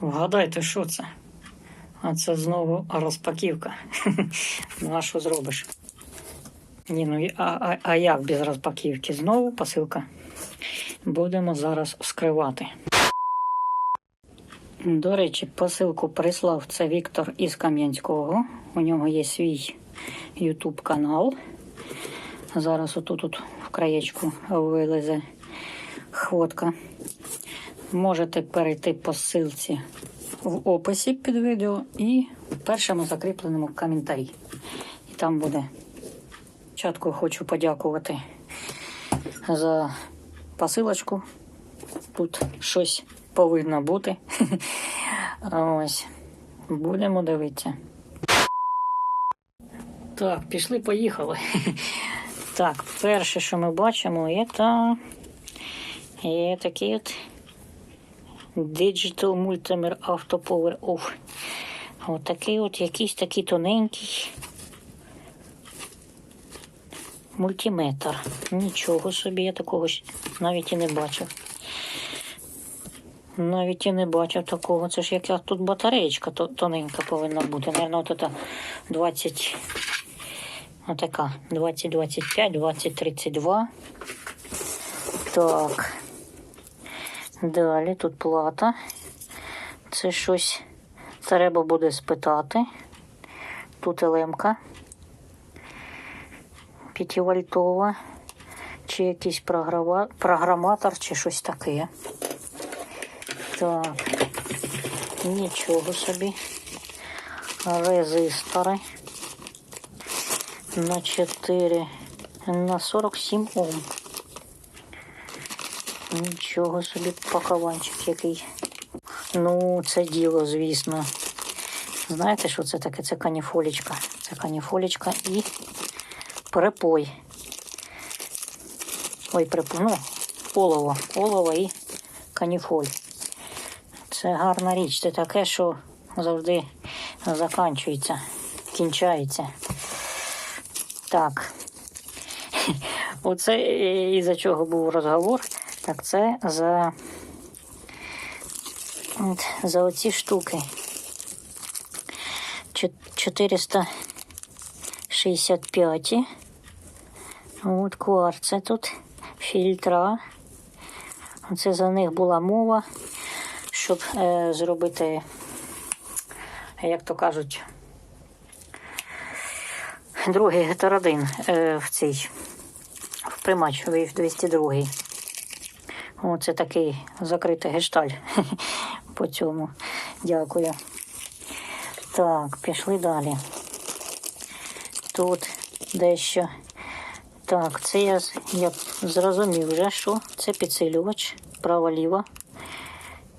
Вгадайте, що це? А це знову розпаківка. ну, а що зробиш? Ні, ну а, а, а як без розпаківки? Знову посилка. Будемо зараз вскривати. До речі, посилку прислав це Віктор із Кам'янського. У нього є свій YouTube канал. Зараз отут от в краєчку вилезе хвотка. Можете перейти по ссылці в описі під відео і в першому закріпленому коментарі. І там буде. Спочатку хочу подякувати за посилочку. Тут щось повинно бути. Ось. Будемо дивитися. Так, пішли, поїхали. Так, перше, що ми бачимо, це є такий от Digital Multimer Auto Power Off. Ось такий от якийсь такий тоненький мультиметр. Нічого собі, я такого навіть і не бачив. Навіть і не бачив такого. Це ж яка тут батареєчка тоненька повинна бути. Наверно, от це 20. Отака. 20, 25, 20, 32. Так. Далі тут плата. Це щось треба буде спитати. Тут елемка. П'ятивольтова. Чи якийсь програва- програматор, чи щось таке. Так. Нічого собі. Резистори. На 4, на 47 Ом. Нічого собі пакованчик який. Ну, це діло, звісно. Знаєте, що це таке? Це каніфолічка. Це каніфолічка і припой. Ой, припой. Ну, олово. Олово і каніфоль. Це гарна річ. Це таке, що завжди заканчується, кінчається. Так. Оце е, із-за чого був розговор. Так, це за, от, за оці штуки. Чо- 465. От кварци тут, фільтра. Це за них була мова, щоб е, зробити, як то кажуть, другий гетеродин е, в цій в примач в 202. Оце такий закритий гешталь по цьому. Дякую. Так, пішли далі. Тут дещо. Так, це я, я зрозумів вже, що це підсилювач право-ліво.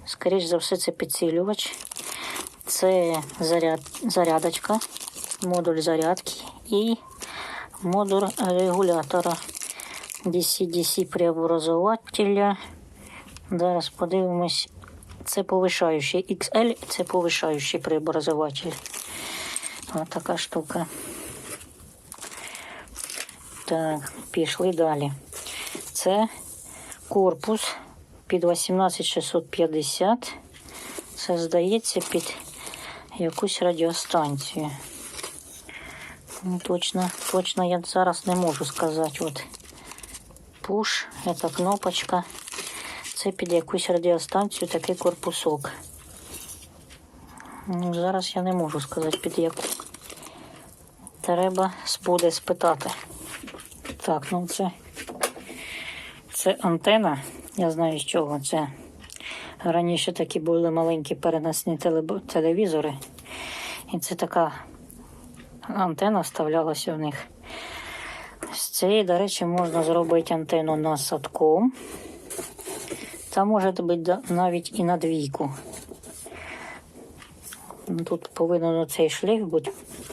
Скоріше за все, це підсилювач. Це заряд, зарядочка, модуль зарядки і модуль регулятора DC-DC преобразователя. Зараз подивимось. Це повишаючий XL, це повишаючий преобразователь. Ось така штука. Так, пішли далі. Це корпус під 18650. Це здається під якусь радіостанцію. Ну, точно, точно я зараз не можу сказати. От пуш, це кнопочка. Це під якусь радіостанцію такий корпусок. Ну, зараз я не можу сказати під яку. Треба буде спитати. Так, ну це, це антена. Я знаю з чого це. Раніше такі були маленькі переносні телевізори. І це така антена вставлялася в них. З цієї, до речі, можна зробити антенну насадком. Та може бути навіть і на двійку. Тут повинен цей шлейф бути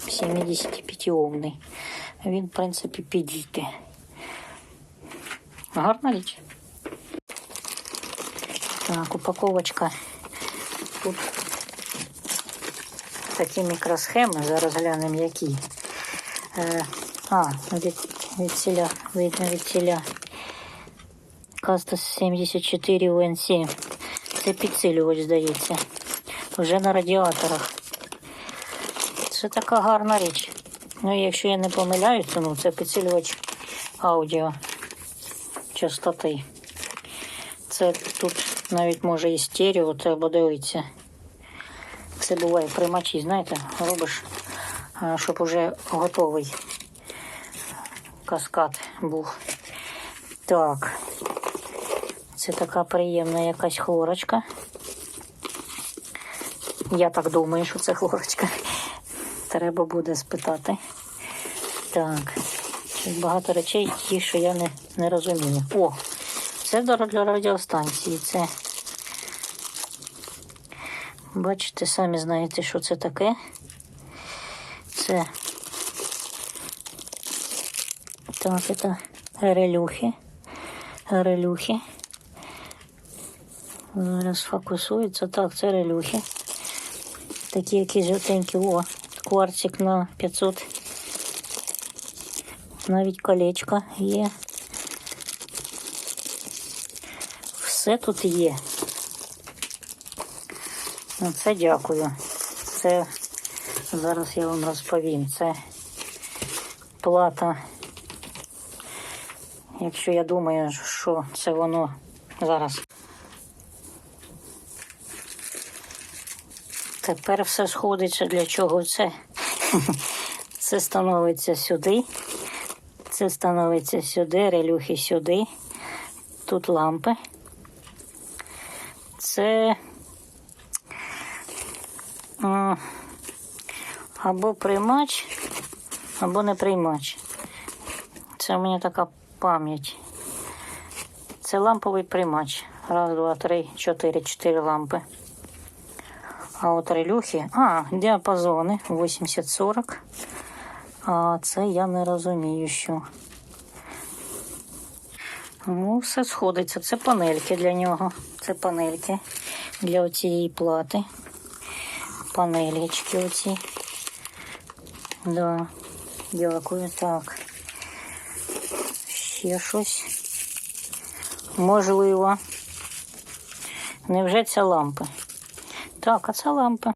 75 овний. Він, в принципі, підійти. Гарна річ. Так, упаковочка. Тут такі мікросхеми, зараз глянемо які. Е, а, від, від видно від ціля. Каста 74 УН7. Це підсилювач, здається. вже на радіаторах. Це така гарна річ. Ну, якщо я не помиляюся, ну це підсилювач аудіо частоти. Це тут навіть може і стерео, треба дивитися. Це буває при знаєте, робиш, щоб уже готовий каскад був. Так. Це така приємна якась хлорочка. Я так думаю, що це хлорочка. Треба буде спитати. Так. Багато речей, ті, що я не, не розумію. О, це для радіостанції. Це. Бачите, самі знаєте, що це таке. Це. Так, це релюхи. Релюхи. Зараз фокусується. Так, це релюхи. Такі якісь жовтенькі. О, кварцик на 500. Навіть колечко є. Все тут є. Ну, Це дякую. Це зараз я вам розповім. Це плата. Якщо я думаю, що це воно зараз. Тепер все сходиться для чого це. Це становиться сюди. Це становиться сюди, релюхи сюди. Тут лампи. Це або приймач, або не приймач. Це у мене така пам'ять. Це ламповий приймач. Раз, два, три, чотири, чотири лампи. А от релюхи, а, діапазони 80-40. А це я не розумію, що. Ну, все сходиться. Це панельки для нього. Це панельки для цієї плати. Панелечки оці. Да, дякую. Так. Ще щось. Можливо. Невже це лампи? Так, а це лампи.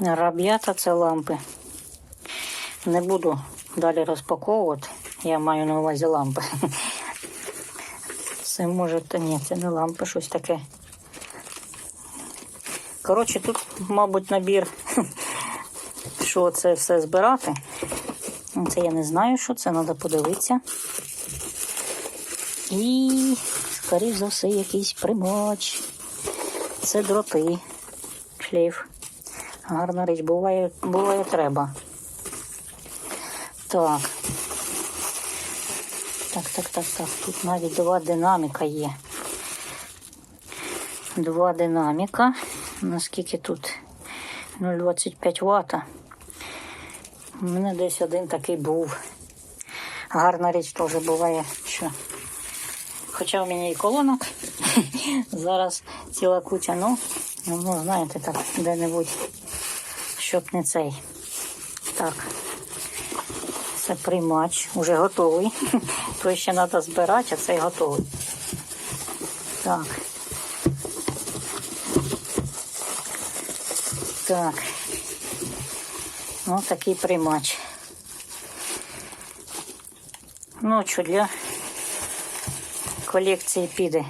Раб'ята це лампи. Не буду далі розпаковувати. Я маю на увазі лампи. Це може, та ні, це не лампи, щось таке. Коротше, тут, мабуть, набір, що це все збирати. Це я не знаю, що це, треба подивитися. І, скоріш за все, якийсь примач. Це дроти. Шлейф. Гарна річ, буває, буває треба. Так. Так, так, так, так. Тут навіть два динаміка є. Два динаміка. Наскільки тут 0,25 Вт. У мене десь один такий був. Гарна річ теж буває, що. Хоча у мене і колонок. Зараз ціла куча, ну, ну, знаєте, так, де-небудь, щоб не цей. Так. Це приймач, уже готовий. Той ще треба збирати, а цей готовий. Так. Так. Ну, такий приймач. Ну, що для колекції піде.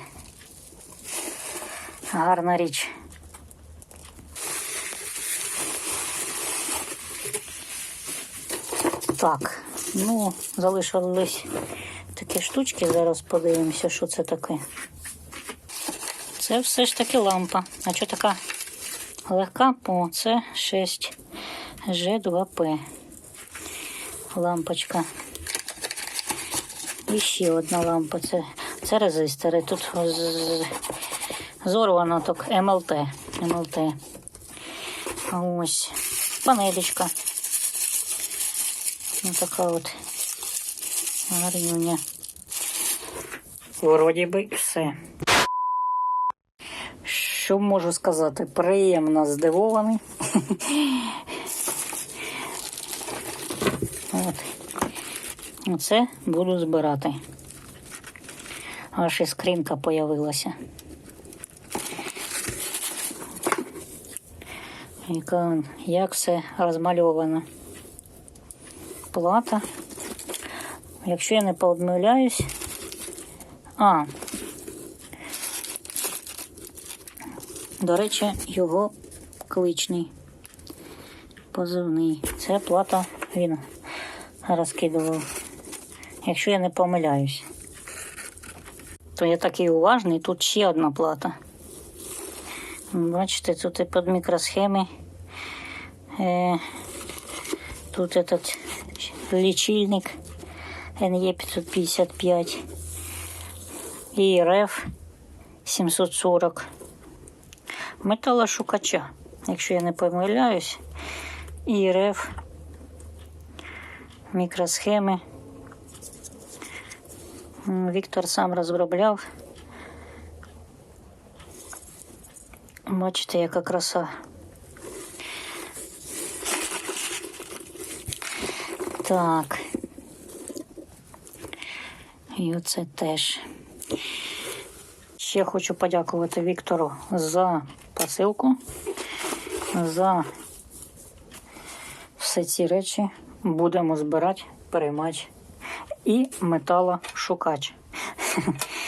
Гарна річ. Так, ну, залишились такі штучки. Зараз подивимося, що це таке. Це все ж таки лампа. А що така легка? О, це 6 G2P. Лампочка. І ще одна лампа. Це, це резистори. Тут зорвано так МЛТ. МЛТ. Ось панелечка. Ось така от гарнюня. Вроді би все. Що можу сказати? Приємно здивований. От. Оце буду збирати. Аж і скринка появилася. Яка, як все розмальовано. Плата. Якщо я не помиляюсь. А. До речі, його кличний позивний. Це плата він розкидував. Якщо я не помиляюсь, то я такий уважний, тут ще одна плата. Бачите, тут і під мікросхеми. Е, тут этот лічильник NE555 і РФ 740 металошукача, якщо я не помиляюсь, і РФ мікросхеми. Віктор сам розробляв. Бачите, яка краса. Так. І оце теж. Ще хочу подякувати Віктору за посилку, за все ці речі. Будемо збирати, переймати. І металошукач.